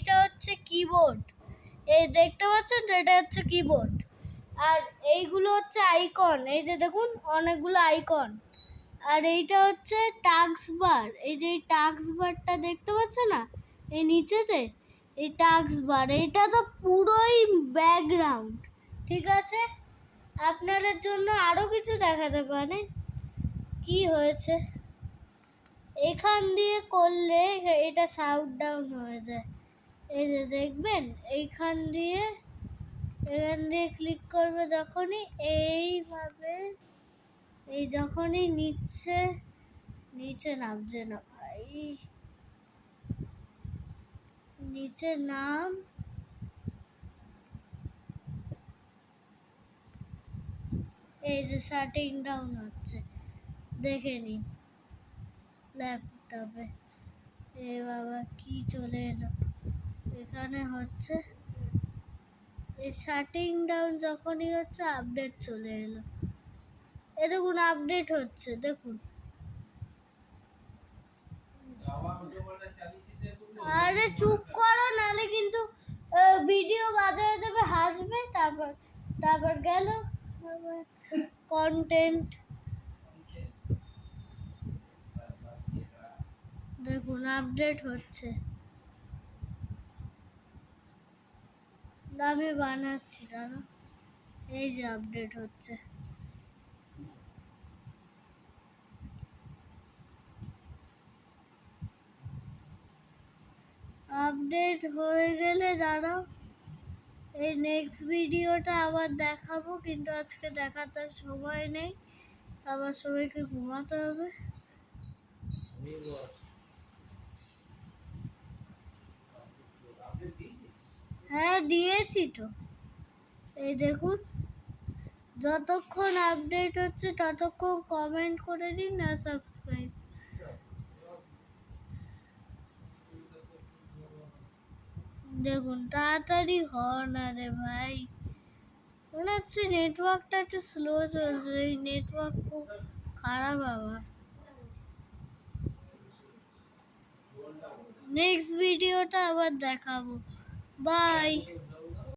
এইটা হচ্ছে কিবোর্ড এই দেখতে পাচ্ছেন তো? এটা হচ্ছে কিবোর্ড আর এইগুলো হচ্ছে আইকন এই যে দেখুন, অনেকগুলো আইকন আর এইটা হচ্ছে টাক্স বার এই যে এই টাক্স বারটা দেখতে পাচ্ছ না? এই নিচেতে? এই টাক্স বার এটা তো পুরোই ব্যাকগ্রাউন্ড ঠিক আছে? আপনাদের জন্য আরও কিছু দেখাতে পারে? কি হয়েছে? এখান দিয়ে করলে এটা সাউট ডাউন হয়ে যায়। এই যে দেখবেন, এইখান দিয়ে, এখান দিয়ে ক্লিক করবে যখনই, এইভাবে, এই যখনই নিচে নিচে নামছে না ভাই। নিচে নাম, এই যে শাটিং ডাউন হচ্ছে, দেখে নিন ল্যাপটপে এ বাবা কি চলে এলো। এখানে হচ্ছে এই শাটিং ডাউন যখনই হচ্ছে আপডেট চলে এলো। এ দেখুন আপডেট হচ্ছে, দেখুন। আরে চুপ করো নালে কিন্তু ভিডিও হয়ে যাবে, হাসবে, তারপর তারপর গেল। কন্টেন্ট দেখুন আপডেট হচ্ছে। আমি বানাচ্ছি, দাদা। এই যে আপডেট হচ্ছে। আপডেট হয়ে গেলে দাঁড়াও এই নেক্সট ভিডিওটা আবার দেখাবো, কিন্তু আজকে দেখাতে সময় নেই। আবার সবাইকে ঘুমাতে হবে। হ্যাঁ দিয়েছি তো। এই দেখুন, যতক্ষণ আপডেট হচ্ছে ততক্ষণ কমেন্ট করে দিন না সাবস্ক্রাইব দেখুন, তাড়াতাড়ি হ না রে ভাই। মনে হচ্ছে নেটওয়ার্কটা একটু স্লো চলছে। এই নেটওয়ার্ক খুব খারাপ আমার। নেক্সট ভিডিওটা আবার দেখাবো। Bye.